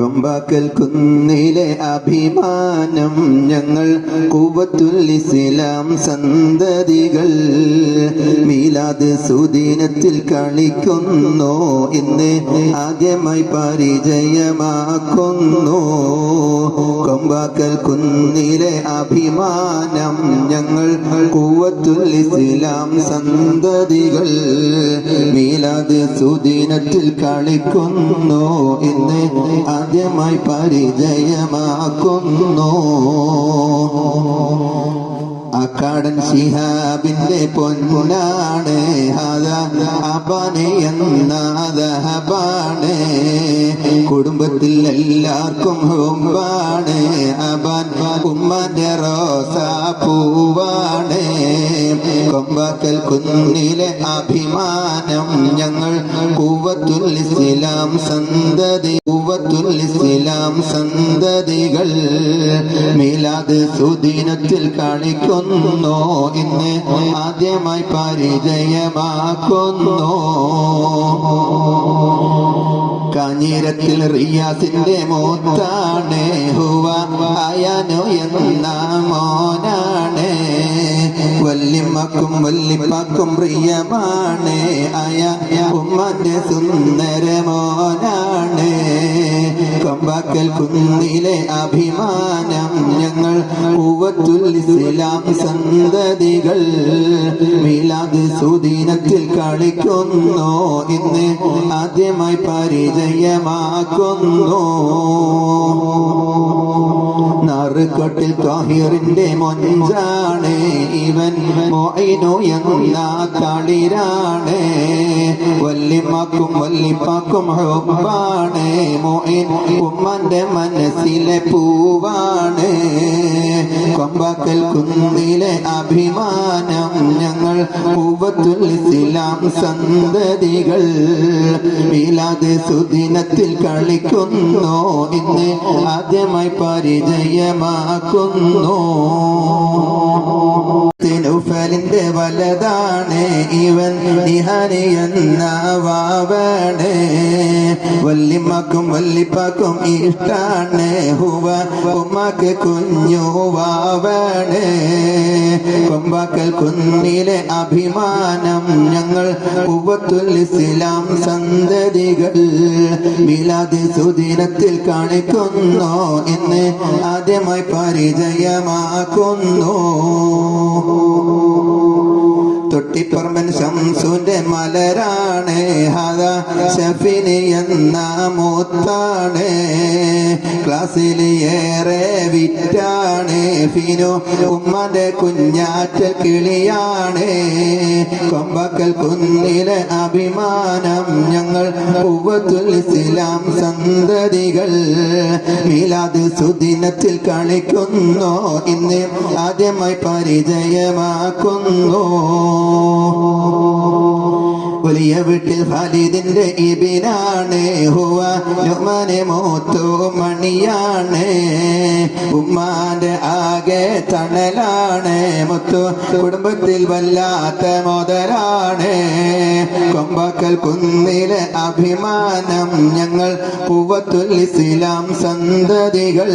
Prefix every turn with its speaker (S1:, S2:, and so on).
S1: കൊമ്പാക്കൽ കുന്നിലെ അഭിമാനം ഞങ്ങൾ കൂവത്തുൽ ഇസ്ലാം സന്തതികൾ. മീലാദ് സുദീനത്തിൽ കളിക്കുന്നു ഇന്ന് ആദ്യമായി പരിചയമാക്കുന്നു. കൊമ്പാക്കൽ കുന്നിലെ അഭിമാനം ഞങ്ങൾ കൂവത്തുൽ സന്തതികൾ. മീലാദ് സുദീനത്തിൽ കളിക്കുന്നു ഇന്ന് ആദ്യമായി പരിചയമാക്കുന്നു. അക്കാടൻ ശിഹാബിന്റെ പൊന്നാണ്. അബാന് എന്നാദഹബാണ് കുടുംബത്തിൽ എല്ലാവർക്കും ഹുമ്പാണ്. അപൻ ഉമ്മന്റെ റോസ പൂവാണ്. കൊമ്പാക്കൽ കുന്നിലെ അഭിമാനം ഞങ്ങൾ കൂവത്തുൽ ഇസ്ലാം സന്തതി. ഇസ്ലാം സന്തതികൾ മീലാദ് സുദിനത്തിൽ കാണിക്കുന്നു. ഇന്ന് ആദ്യമായി പരിചയമാക്കുന്നു. കാഞ്ഞിരത്തിൽ റിയാസിന്റെ മൂത്താണ്. ഹുവ അയനു എന്ന വല്ലിമ്മക്കും വല്ലിപ്പക്കും പ്രിയമാണ്. അയ സുന്ദര മോനാണ്. കൊമ്പാക്കൽ കുന്നിലെ അഭിമാനം ഞങ്ങൾ ഇസ്ലാം സന്തതികൾ. മീലാദ് സുദീനത്തിൽ കളിക്കുന്നു. ഇന്ന് ആദ്യമായി പരിചയമാക്കുന്നു. നാറുകൊട്ടിൽ താഹിറിന്റെ മൊഞ്ചാണ്. ഇവൻ മൊയിനു എന്ന തളിരാണ് വല്ലിമാക്കും വല്ലിപ്പാക്കും ഹോപ്പാണ് മൊയിൻ ഉമ്മന്റെ മനസ്സിലെ പൂവാണ്. കൊമ്പാക്കൽ കുന്നിലെ അഭിമാനം പൂവത്തുൽ ഇസ്ലാം സന്തതികൾ മീലാദ് സുദിനത്തിൽ കളിക്കുന്നു ഇന്ന് ആദ്യമായി പരിചയമാക്കുന്നു. തിനുഫലിന്റെ വലതാണ് ഇവൻ വാവാണ് വല്ലിമ്മക്കും വല്ലിപ്പാക്കും ഇഷ്ടാണ്. ഹുവ ഉമ്മക്ക് കുഞ്ഞു വാവാണ് കുന്നിലെ അഭിമാനം ഞങ്ങൾ ഉവത്തുൽ ഇസ്ലാം സന്തതികൾ. മിലാദ് സുദിനത്തിൽ കാണിക്കുന്നു. എന്ന് ആദ്യമായി പരിചയമാക്കുന്നു. മൂത്താണ് ക്ലാസ്സിൽ ഏറെ വിറ്റാണ്. ഫിനു ഉമ്മന്റെ കുഞ്ഞാറ്റ കിളിയാണ്. കൊമ്പക്കൽ കുന്നിലെ അഭിമാനം ഞങ്ങൾ ഇസ്ലാം സന്തതികൾ. മീലാദ് സുദിനത്തിൽ കളിക്കുന്നു ഇന്ന് ആദ്യമായി പരിചയമാക്കുന്നു. വലിയ വീട്ടിൽ ഫാലിദിന്റെ ഇബിനാണ് ഹുവ നുമാനെ മൂത്തു മണിയാണ്. ഉമ്മാന്റെ ആകെ തണലാണ്. മുത്തു കുടുംബത്തിൽ വല്ലാത്ത മുതലാണ് കൊമ്പക്കൽ കുന്നിലെ അഭിമാനം ഞങ്ങൾ പൂവത്തുൽ ഇസ്ലാം സന്തതികൾ.